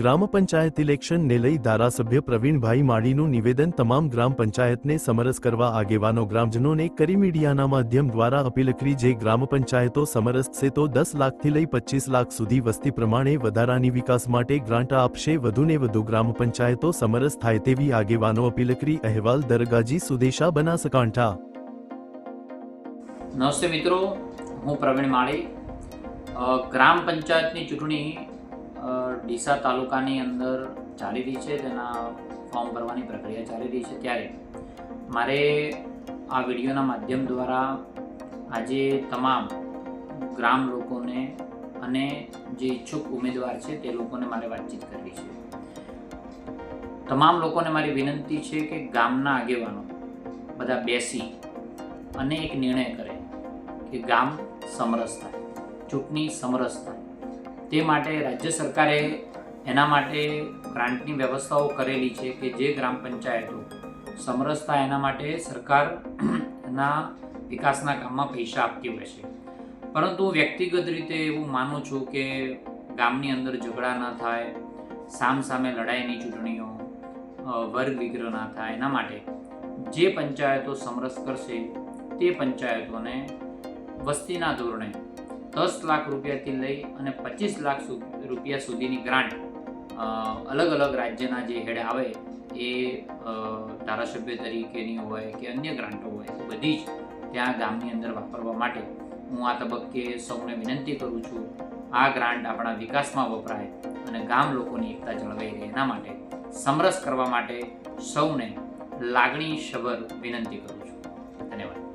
ગ્રામ પંચાયત ઇલેક્શનને લઈ ધારાસભ્ય પ્રવીણભાઈ માળીનું નિવેદન તમામ ગ્રામ પંચાયતને સમરસ કરવા આગેવાનો ગ્રામજનોને કરી મીડિયાના માધ્યમ દ્વારા અપીલ કરી જે ગ્રામ પંચાયતો સમરસ છે તો દસ લાખથી લઈ પચીસ લાખ સુધી વસ્તી પ્રમાણે વધારાની વિકાસ માટે ગ્રાન્ટ આપશે. વધુને વધુ ગ્રામ પંચાયતો સમરસ થાય તેવી આગેવાનો અપીલ કરી અહેવાલ દરગાજી સુદેશા બનાસકાંઠા. નમસ્તે મિત્રો, હું પ્રવીણ માળી. ગ્રામ પંચાયતની ચૂંટણી ડીસા તાલુકાની અંદર ચાલી રહી છે, તેના ફોર્મ ભરવાની પ્રક્રિયા ચાલી રહી છે ત્યારે. મારે આ વિડીયોના માધ્યમ દ્વારા આજે તમામ ગ્રામ લોકોને અને જે ઈચ્છુક ઉમેદવાર છે તે લોકોને મારે વાતચીત કરવી છે. તમામ લોકોને મારી વિનંતી છે કે ગામના આગેવાનો બધા બેસી અને એક નિર્ણય કરે કે ગામ સમરસ થાય, ચૂંટણી સમરસ થાય. તે માટે રાજ્ય સરકારે એના માટે ગ્રાન્ટની વ્યવસ્થાઓ કરેલી છે કે જે ગ્રામ પંચાયતો સમરસ થાય એના માટે સરકાર એના વિકાસના કામમાં પૈસા આપતી હોય છે. પરંતુ વ્યક્તિગત રીતે એવું માનું છું કે ગામની અંદર ઝઘડા ના થાય સામ સામે લડાઈની ચૂંટણીઓ વર્ગ વિગ્રહ ના થાય એના માટે જે પંચાયતો સમરસ કરશે તે પંચાયતોને વસ્તીના ધોરણે દસ લાખ રૂપિયાથી લઈ અને પચીસ લાખ રૂપિયા સુધીની ગ્રાન્ટ અલગ અલગ રાજ્યના જે હેડ આવે એ ધારાસભ્ય તરીકેની હોય કે અન્ય ગ્રાન્ટો હોય બધી જ ત્યાં ગામની અંદર વાપરવા માટે હું આ તબક્કે સૌને વિનંતી કરું છું. આ ગ્રાન્ટ આપણા વિકાસમાં વપરાય અને ગામ લોકોની એકતા જળવાઈ રહે. એના માટે સમરસ કરવા માટે સૌને લાગણીસભર વિનંતી કરું છું.